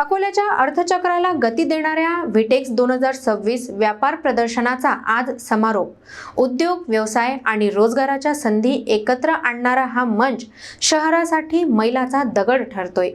अकोल्याच्या अर्थचक्राला गती देणाऱ्या व्हिटेक्स दोन हजार सव्वीस व्यापार प्रदर्शनाचा आज समारोप. उद्योग व्यवसाय आणि रोजगाराच्या संधी एकत्र आणणारा हा मंच शहरासाठी मैलाचा दगड ठरतोय.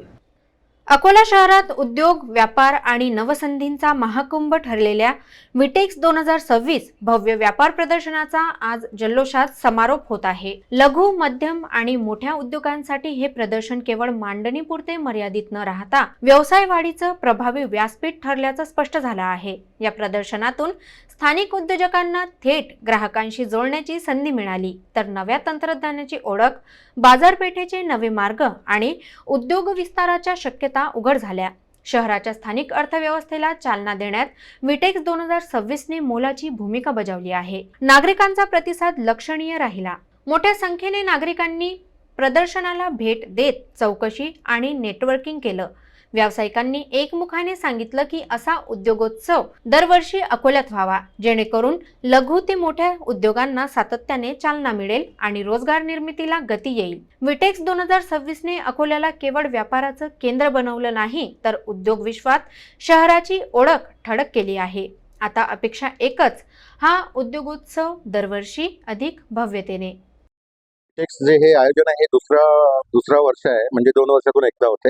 अकोला शहरात उद्योग व्यापार आणि नवसंधींचा महाकुंभ ठरलेल्या विटेक्स दोन हजार सव्वीस भव्य व्यापार प्रदर्शनाचा आज जल्लोषात समारोप होत आहे. लघु मध्यम आणि मोठ्या उद्योगांसाठी हे प्रदर्शन केवळ मांडणीपुरते मर्यादित न राहता व्यवसाय वाढीचं प्रभावी व्यासपीठ ठरल्याचं स्पष्ट झालं आहे. या प्रदर्शनातून स्थानिक उद्योजकांना थेट ग्राहकांशी जोडण्याची संधी मिळाली. तर नव्या तंत्रज्ञानाची ओळख बाजारपेठेचे नवे मार्ग आणि उद्योग विस्ताराच्या शक्यता उघड झाल्या. शहराच्या स्थानिक अर्थव्यवस्थेला चालना देण्यात विटेक्स दोन हजार सव्वीसने मोलाची भूमिका बजावली आहे. नागरिकांचा प्रतिसाद लक्षणीय राहिला. मोठ्या संख्येने नागरिकांनी प्रदर्शनाला भेट देत चौकशी आणि नेटवर्किंग केलं. व्यावसायिकांनी एकमुखाने सांगितलं की असा उद्योगोत्सव दरवर्षी अकोल्यात व्हावा जेणेकरून लघु ते मोठ्या उद्योगांना सातत्याने चालना मिळेल आणि रोजगार निर्मितीला गती येईल. विटेक्स दोन हजार सव्वीसने अकोल्याला केवळ व्यापाराचं केंद्र बनवलं नाही तर उद्योग विश्वात शहराची ओळख ठळक केली आहे. आता अपेक्षा एकच हा उद्योगोत्सव दरवर्षी अधिक भव्यतेने. जे हे आयोजन आहे दुसरा दुसरा वर्ष आहे म्हणजे दोन वर्षातून एकदा होते.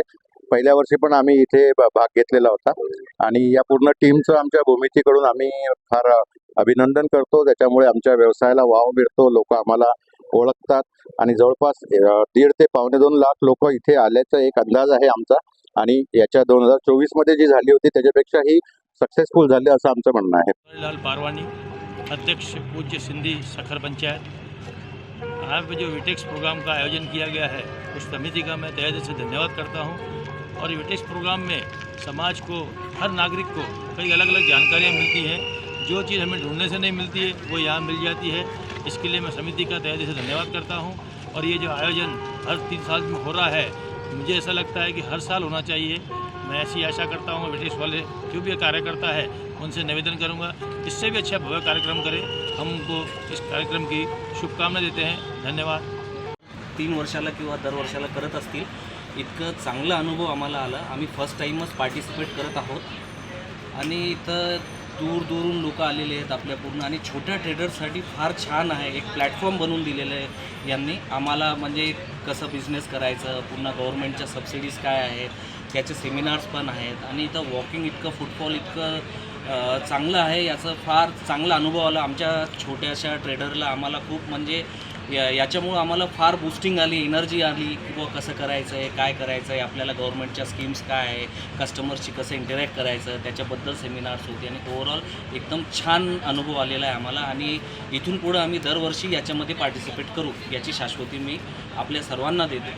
पहिल्या वर्षी पण आम्ही इथे भाग घेतलेला होता. आणि या पूर्ण टीमचं आमच्या भूमितीकडून आम्ही फार अभिनंदन करतो. त्याच्यामुळे आमच्या व्यवसायाला वाव मिळतो. लोक आम्हाला ओळखतात. आणि जवळपास दीड ते पावणे दोन लाख लोक इथे आल्याचा एक अंदाज आहे आमचा. आणि याच्या दोन हजार चोवीसमध्ये जी झाली होती त्याच्यापेक्षा ही सक्सेसफुल झाली असं आमचं म्हणणं आहे. लाल पारवानी अध्यक्ष पूज्य सिंधी सखर पंचायत. आज जो विटेक्स प्रोग्राम का आयोजन किया गया है उस समिति का मैं तहे से धन्यवाद करता हूँ। और विटेक्स प्रोग्राम में समाज को, हर नागरिक को कई अलग अलग जानकारियाँ मिलती हैं। जो चीज़ हमें ढूँढने से नहीं मिलती है, वो यहाँ मिल जाती है। इसके लिए मैं समिति का तहे से धन्यवाद करता हूँ। और ये जो आयोजन हर तीन साल में हो रहा है, मुझे ऐसा लगता है कि हर साल होना चाहिए। मैं ऐसी आशा करता हूँ ब्रिटिश वाले जो भी कार्यकर्ता है, उनसे निवेदन करूँगा, इससे भी अच्छा भव्य कार्यक्रम करें। हम उनको इस कार्यक्रम की शुभकामना देते हैं। धन्यवाद। तीन वर्षाला किंवा दर वर्षाला असतील इतकं चांगला अनुभव आम्हाला आला. आम्ही फर्स्ट टाईमच पार्टिसिपेट करत आहोत. आणि इथं दूर दूरून लोक आलेले आहेत आपल्या पूर्ण आणि छोट्या ट्रेडर्ससाठी फार छान आहे. एक प्लॅटफॉर्म बनवून दिलेलं आहे यांनी. आम्हाला म्हणजे कसं बिझनेस करायचं पुन्हा गव्हर्नमेंटच्या सबसिडीज काय आहेत त्याचे सेमिनार्स पण आहेत. आणि इथं वॉकिंग इतकं फुटफॉल इतकं चांगलं आहे. याचं फार चांगला अनुभव आला. आमच्या छोट्याशा ट्रेडरला आम्हाला खूप म्हणजे या याच्यामुळं आम्हाला फार बूस्टिंग आली एनर्जी आली की बुवा कसं करायचं आहे काय करायचं आहे आपल्याला गव्हर्नमेंटच्या स्कीम्स काय आहे कस्टमर्सशी कसं इंटरॅक्ट करायचं त्याच्याबद्दल सेमिनार्स होते आणि ओव्हरऑल एकदम छान अनुभव आलेला आहे आम्हाला आणि इथून पुढं आम्ही दरवर्षी याच्यामध्ये पार्टिसिपेट करू याची शाश्वती मी आपल्या सर्वांना देतो.